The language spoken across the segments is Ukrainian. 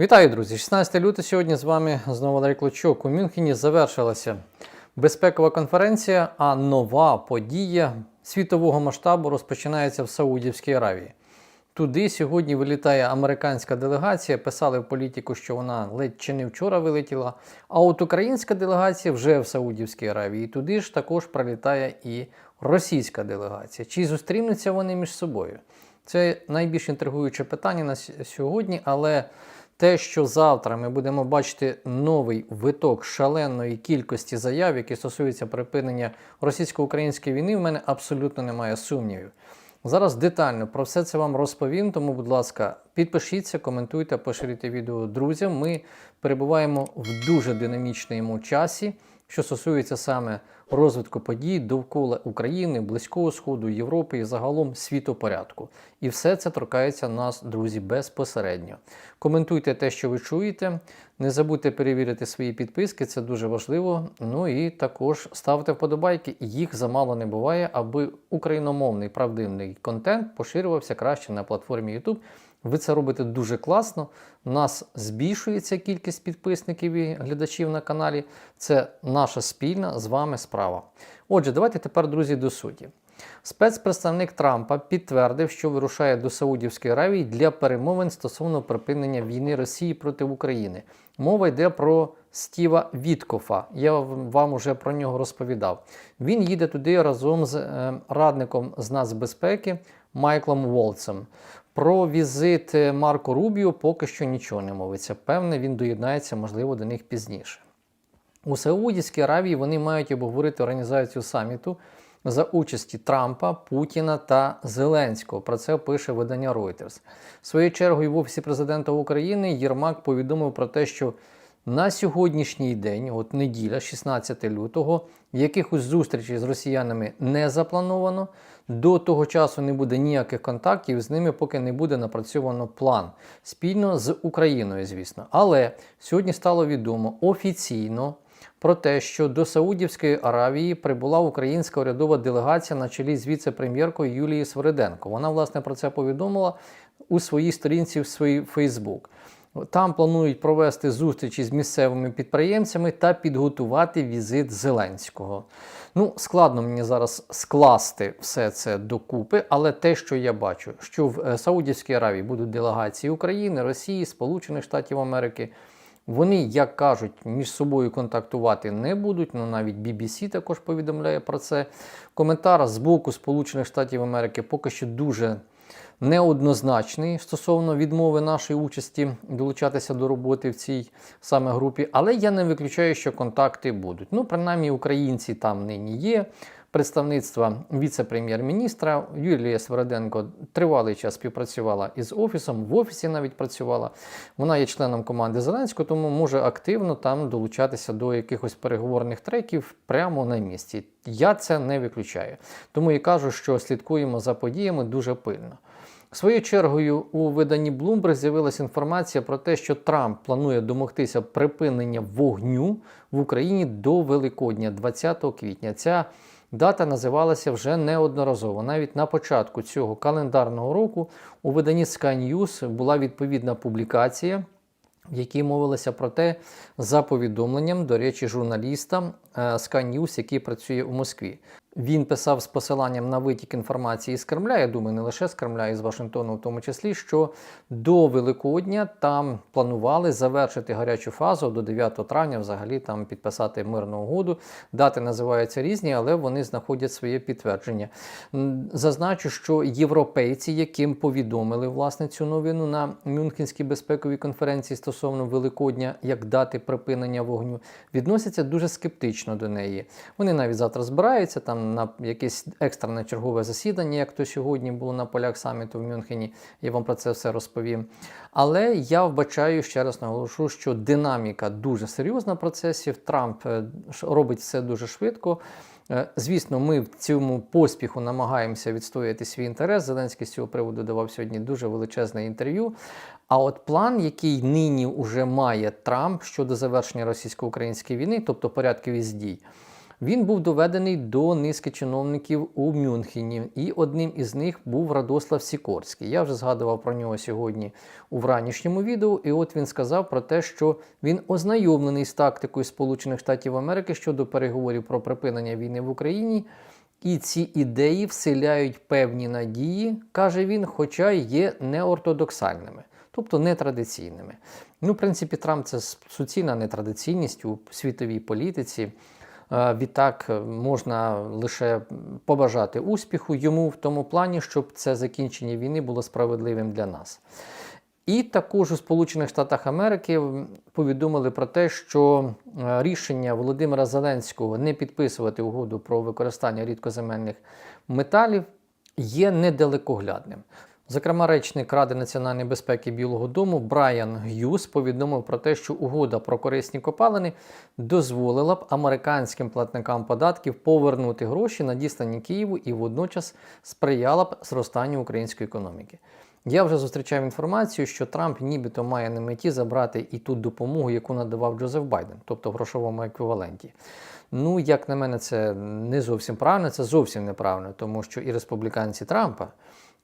Вітаю, друзі! 16 лютого сьогодні з вами знову Валерій Клочок. У Мюнхені завершилася безпекова конференція, а нова подія світового масштабу розпочинається в Саудівській Аравії. Туди сьогодні вилітає американська делегація. Писали в політику, що вона ледь чи не вчора вилетіла. А от українська делегація вже в Саудівській Аравії. Туди ж також прилітає і російська делегація. Чи зустрінуться вони між собою? Це найбільш інтригуюче питання на сьогодні, але те, що завтра ми будемо бачити новий виток шаленої кількості заяв, які стосуються припинення російсько-української війни, в мене абсолютно немає сумнівів. Зараз детально про все це вам розповім, тому, будь ласка, підпишіться, коментуйте, поширюйте відео друзям. Ми перебуваємо в дуже динамічному часі, що стосується саме розвитку подій довкола України, Близького Сходу, Європи і загалом світопорядку. І все це торкається нас, друзі, безпосередньо. Коментуйте те, що ви чуєте. Не забудьте перевірити свої підписки, це дуже важливо. Ну і також ставте вподобайки. Їх замало не буває, аби україномовний правдивний контент поширювався краще на платформі YouTube. Ви це робите дуже класно. У нас збільшується кількість підписників і глядачів на каналі. Це наша спільна з вами справа. Отже, давайте тепер, друзі, до суті. Спецпредставник Трампа підтвердив, що вирушає до Саудівської Аравії для перемовин стосовно припинення війни Росії проти України. Мова йде про Стіва Віткофа. Я вам уже про нього розповідав. Він їде туди разом з е, радником з нацбезпеки Майклом Волцем. Про візит е, Марко Рубіо поки що нічого не мовиться. Певне, він доєднається, можливо, до них пізніше. У Саудівській Аравії вони мають обговорити організацію саміту за участі Трампа, Путіна та Зеленського. Про це пише видання Reuters. Своєю чергою в Офісі президента України Єрмак повідомив про те, що на сьогоднішній день, от неділя, 16 лютого, якихось зустрічей з росіянами не заплановано. До того часу не буде ніяких контактів з ними, поки не буде напрацьовано план спільно з Україною, звісно. Але сьогодні стало відомо офіційно про те, що до Саудівської Аравії прибула українська урядова делегація на чолі з віце-прем'єркою Юлією Свириденко. Вона, власне, про це повідомила у своїй сторінці в своїй Фейсбук. Там планують провести зустрічі з місцевими підприємцями та підготувати візит Зеленського. Ну, складно мені зараз скласти все це докупи, але те, що я бачу, що в е, Саудівській Аравії будуть делегації України, Росії, Сполучених Штатів Америки. Вони, як кажуть, між собою контактувати не будуть. Ну навіть BBC також повідомляє про це. Коментар з боку Сполучених Штатів Америки поки що дуже неоднозначний стосовно відмови нашої участі долучатися до роботи в цій саме групі. Але я не виключаю, що контакти будуть. Ну, принаймні, українці там нині є. Представництва віце-прем'єр-міністра Юлія Свереденко тривалий час співпрацювала із офісом, в офісі навіть працювала. Вона є членом команди Зеленського, тому може активно там долучатися до якихось переговорних треків прямо на місці. Я це не виключаю. Тому і кажу, що слідкуємо за подіями дуже пильно. Своєю чергою у виданні Bloomberg з'явилася інформація про те, що Трамп планує домогтися припинення вогню в Україні до Великодня, 20 квітня. Ця дата називалася вже неодноразово. Навіть на початку цього календарного року у виданні Sky News була відповідна публікація. В якій мовилося про те, за повідомленням, до речі, журналіста е, Sky News, який працює у Москві. Він писав з посиланням на витік інформації з Кремля, я думаю, не лише з Кремля, і з Вашингтону, в тому числі, що до Великодня там планували завершити гарячу фазу до 9 травня, взагалі там підписати мирну угоду. Дати називаються різні, але вони знаходять своє підтвердження. Зазначу, що європейці, яким повідомили власне цю новину на Мюнхенській безпековій конференції стосовно Великодня, як дати припинення вогню, відносяться дуже скептично до неї. Вони навіть завтра збираються там на якесь екстрене чергове засідання, як то сьогодні було на полях саміту в Мюнхені. Я вам про це все розповім. Але я вбачаю ще раз наголошу, що динаміка дуже серйозна процесів. Трамп е, робить все дуже швидко. Е, Звісно, ми в цьому поспіху намагаємося відстояти свій інтерес. Зеленський з цього приводу давав сьогодні дуже величезне інтерв'ю. А от план, який нині вже має Трамп щодо завершення російсько-української війни, тобто порядків із дій, Він був доведений до низки чиновників у Мюнхені, і одним із них був Радослав Сікорський. Я вже згадував про нього сьогодні у вранішньому відео. І от він сказав про те, що він ознайомлений з тактикою Сполучених Штатів Америки щодо переговорів про припинення війни в Україні. І ці ідеї вселяють певні надії, каже він, хоча є неортодоксальними, тобто нетрадиційними. Ну, в принципі, Трамп це суцільна нетрадиційність у світовій політиці. Е, Відтак е, можна лише побажати успіху йому в тому плані, щоб це закінчення війни було справедливим для нас. І також у Сполучених Штатах Америки повідомили про те, що е, рішення Володимира Зеленського не підписувати угоду про використання рідкоземельних металів є недалекоглядним. Зокрема, речник Ради національної безпеки Білого Дому Брайан Г'юз повідомив про те, що угода про корисні копалини дозволила б американським платникам податків повернути гроші, надіслані Києву, і водночас сприяла б зростанню української економіки. Я вже зустрічав інформацію, що Трамп нібито має на меті забрати і ту допомогу, яку надавав Джозеф Байден, тобто в грошовому еквіваленті. Ну, як на мене, це не зовсім правильно, це зовсім неправильно, тому що і республіканці Трампа,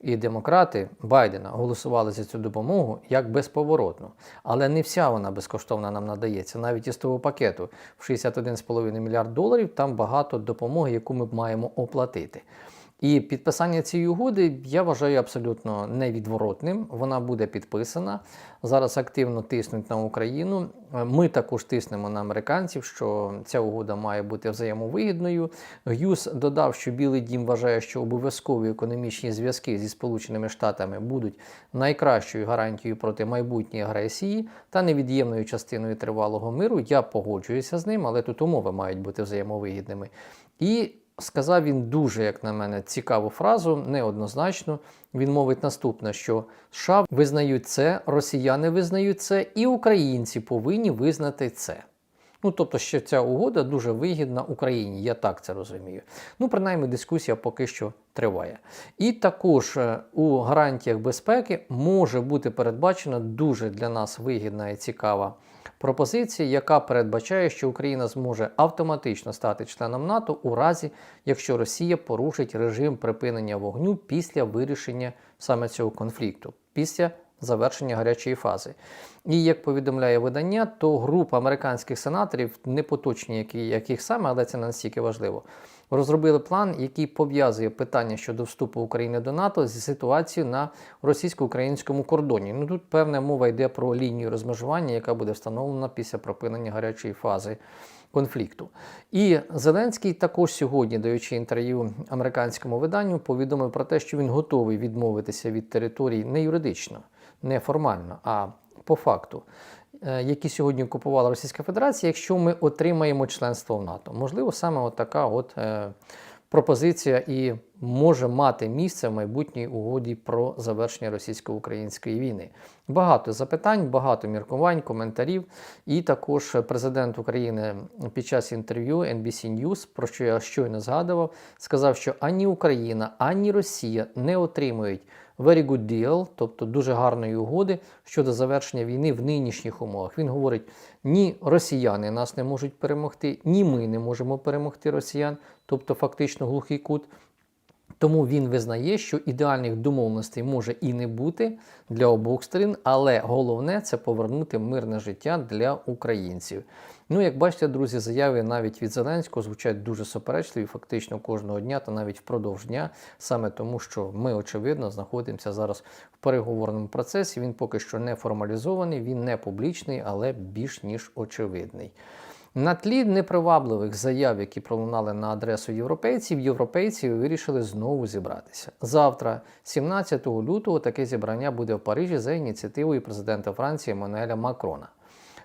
і демократи Байдена голосували за цю допомогу як безповоротну. Але не вся вона безкоштовна нам надається. Навіть із того пакету в 61,5 мільярд доларів там багато допомоги, яку ми маємо оплатити. І підписання цієї угоди я вважаю абсолютно невідворотним. Вона буде підписана. Зараз активно тиснуть на Україну. Ми також тиснемо на американців, що ця угода має бути взаємовигідною. Г'юз додав, що Білий Дім вважає, що обов'язкові економічні зв'язки зі Сполученими Штатами будуть найкращою гарантією проти майбутньої агресії та невід'ємною частиною тривалого миру. Я погоджуюся з ним, але тут умови мають бути взаємовигідними. І Сказав він дуже, як на мене, цікаву фразу, неоднозначно. Він мовить наступне: що США визнають це, росіяни визнають це, і українці повинні визнати це. Ну, тобто, що ця угода дуже вигідна Україні, я так це розумію. Ну, принаймні, дискусія поки що триває. І також е, у гарантіях безпеки може бути передбачена дуже для нас вигідна і цікава пропозиція, яка передбачає, що Україна зможе автоматично стати членом НАТО у разі, якщо Росія порушить режим припинення вогню після вирішення саме цього конфлікту, після завершення гарячої фази. І як повідомляє видання, то група американських сенаторів, не поточні, яких саме, але це настільки важливо, розробили план, який пов'язує питання щодо вступу України до НАТО зі ситуацією на російсько-українському кордоні. Ну тут певна мова йде про лінію розмежування, яка буде встановлена після припинення гарячої фази. Конфлікту. І Зеленський також сьогодні, даючи інтерв'ю американському виданню, повідомив про те, що він готовий відмовитися від територій не юридично, не формально, а по факту, які сьогодні купувала Російська Федерація, якщо ми отримаємо членство в НАТО. Можливо, саме от така от е, пропозиція і може мати місце в майбутній угоді про завершення російсько-української війни. Багато запитань, багато міркувань, коментарів. І також президент України під час інтерв'ю NBC News, про що я щойно згадував, сказав, що ані Україна, ані Росія не отримують very good deal, тобто дуже гарної угоди щодо завершення війни в нинішніх умовах. Він говорить: ні росіяни нас не можуть перемогти, ні ми не можемо перемогти росіян, тобто фактично глухий кут. Тому він визнає, що ідеальних домовленостей може і не бути для обох сторін, але головне це повернути мирне життя для українців. Ну, як бачите, друзі, заяви навіть від Зеленського звучать дуже суперечливі, фактично кожного дня та навіть впродовж дня, саме тому, що ми, очевидно, знаходимося зараз в переговорному процесі. Він поки що не формалізований, він не публічний, але більш ніж очевидний. На тлі непривабливих заяв, які пролунали на адресу європейців, європейці вирішили знову зібратися. Завтра, 17 лютого, таке зібрання буде в Парижі за ініціативою президента Франції Еммануеля Макрона.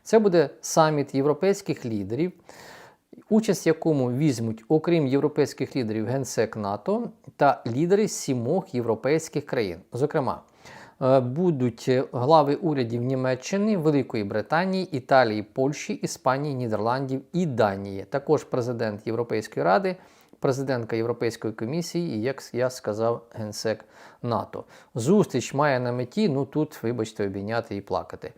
Це буде саміт європейських лідерів, участь в якому візьмуть, окрім європейських лідерів, генсек НАТО та лідери сімох європейських країн. Зокрема, будуть глави урядів Німеччини, Великої Британії, Італії, Польщі, Іспанії, Нідерландів і Данії. Також президент Європейської ради. Президентка Європейської комісії, і як я сказав, генсек НАТО. Зустріч має на меті, ну тут, вибачте, обійняти і плакати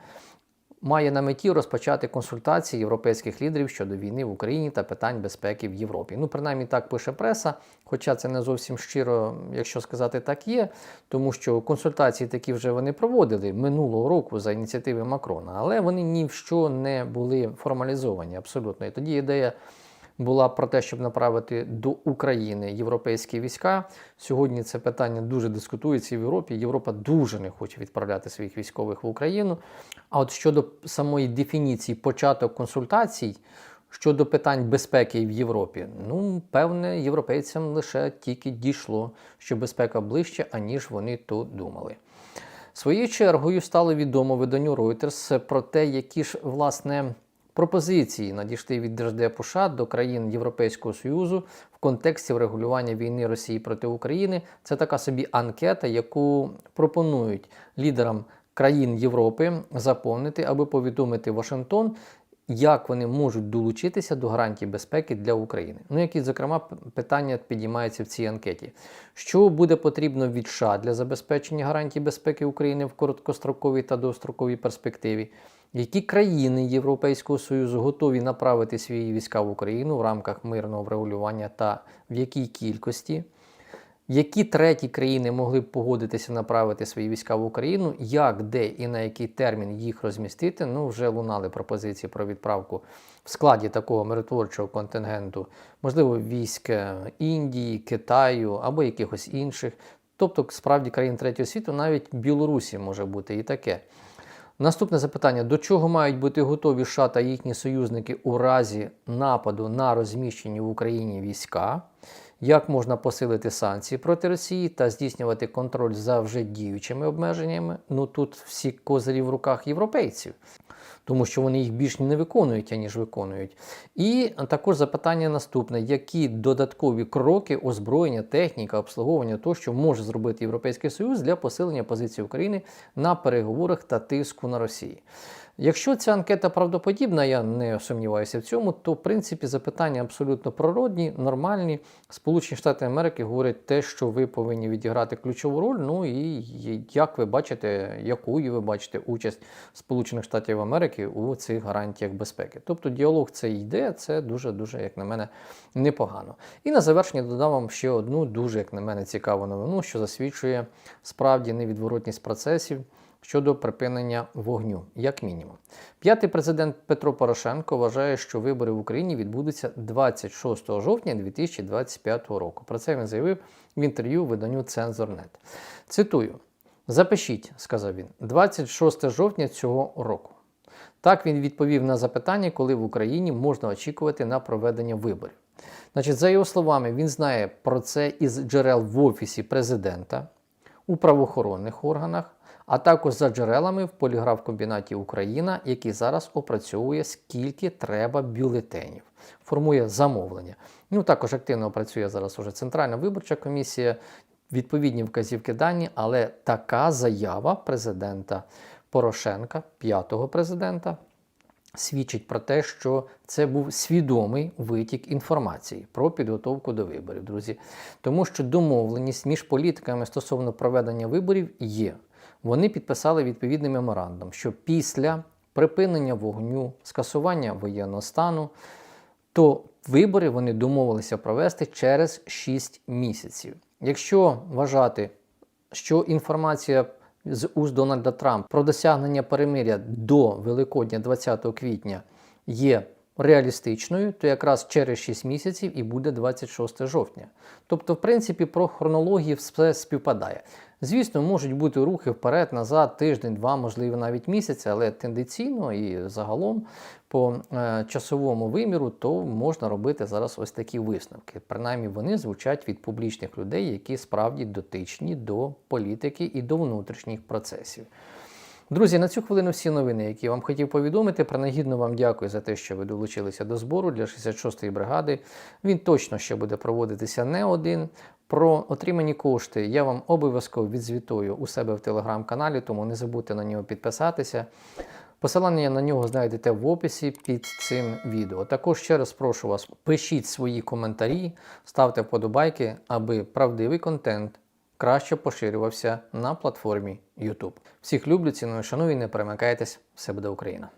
має на меті розпочати консультації європейських лідерів щодо війни в Україні та питань безпеки в Європі. Ну, принаймні так пише преса, хоча це не зовсім щиро, якщо сказати так, є, тому що консультації такі вже вони проводили минулого року за ініціативи Макрона, але вони ні в що не були формалізовані абсолютно. І тоді ідея була про те, щоб направити до України європейські війська. Сьогодні це питання дуже дискутується в Європі. Європа дуже не хоче відправляти своїх військових в Україну. А от щодо самої дефініції початок консультацій щодо питань безпеки в Європі, ну певне, європейцям лише тільки дійшло, що безпека ближче, аніж вони то думали. Своєю чергою стало відомо виданню Reuters про те, які ж власне пропозиції надійшли від Держдепу США до країн Європейського Союзу в контексті врегулювання війни Росії проти України. Це така собі анкета, яку пропонують лідерам країн Європи заповнити, аби повідомити Вашингтон. Як вони можуть долучитися до гарантій безпеки для України? Ну, які, зокрема, питання підіймаються в цій анкеті. Що буде потрібно від США для забезпечення гарантій безпеки України в короткостроковій та довгостроковій перспективі? Які країни Європейського Союзу готові направити свої війська в Україну в рамках мирного врегулювання та в якій кількості? Які треті країни могли б погодитися направити свої війська в Україну, як, де і на який термін їх розмістити? Ну, вже лунали пропозиції про відправку в складі такого миротворчого контингенту, можливо, військ е, Індії, Китаю або якихось інших. Тобто, справді країн третього світу, навіть Білорусі може бути і таке. Наступне запитання: до чого мають бути готові США та їхні союзники у разі нападу на розміщені в Україні війська? Як можна посилити санкції проти Росії та здійснювати контроль за вже діючими обмеженнями? Ну тут всі козирі в руках європейців, тому що вони їх більш не виконують, аніж виконують. І також запитання наступне: які додаткові кроки озброєння, техніка, обслуговування тощо може зробити Європейський Союз для посилення позиції України на переговорах та тиску на Росії? Якщо ця анкета правдоподібна, я не сумніваюся в цьому, то в принципі запитання абсолютно природні, нормальні. Сполучені Штати Америки говорять те, що ви повинні відіграти ключову роль. Ну і як ви бачите, якою ви бачите участь Сполучених Штатів Америки у цих гарантіях безпеки. Тобто діалог це йде, це дуже дуже, як на мене, непогано. І на завершення додам вам ще одну дуже, як на мене, цікаву новину, що засвідчує справді невідворотність процесів щодо припинення вогню, як мінімум. П'ятий президент Петро Порошенко вважає, що вибори в Україні відбудуться 26 жовтня 2025 року. Про це він заявив в інтерв'ю виданню Цензорнет. Цитую: запишіть, сказав він, 26 жовтня цього року. Так він відповів на запитання, коли в Україні можна очікувати на проведення виборів. Значить, за його словами, він знає про це із джерел в офісі президента, у правоохоронних органах, а також за джерелами в поліграф-комбінаті Україна, який зараз опрацьовує скільки треба бюлетенів, формує замовлення. Ну також активно працює зараз уже Центральна виборча комісія, відповідні вказівки дані, але така заява президента Порошенка, п'ятого президента, свідчить про те, що це був свідомий витік інформації про підготовку до виборів, друзі. Тому що домовленість між політиками стосовно проведення виборів є. Вони підписали відповідний меморандум, що після припинення вогню, скасування воєнного стану, то вибори вони домовилися провести через 6 місяців. Якщо вважати, що інформація з уст Дональда Трампа про досягнення перемиря до Великодня 20 квітня є реалістичною, то якраз через 6 місяців і буде 26 жовтня. Тобто, в принципі, про хронологію все співпадає. Звісно, можуть бути рухи вперед, назад, тиждень, два, можливо, навіть місяць, але тенденційно і загалом по е, часовому виміру, то можна робити зараз ось такі висновки. Принаймні вони звучать від публічних людей, які справді дотичні до політики і до внутрішніх процесів. Друзі, на цю хвилину всі новини, які я вам хотів повідомити. Принагідно вам дякую за те, що ви долучилися до збору для 66-ї бригади. Він точно ще буде проводитися не один. Про отримані кошти я вам обов'язково відзвітую у себе в телеграм-каналі, тому не забудьте на нього підписатися. Посилання на нього знайдете в описі під цим відео. Також ще раз прошу вас, пишіть свої коментарі, ставте вподобайки, аби правдивий контент краще поширювався на платформі YouTube. Всіх люблю, ціную, шаную і не перемикайтесь. Все буде Україна!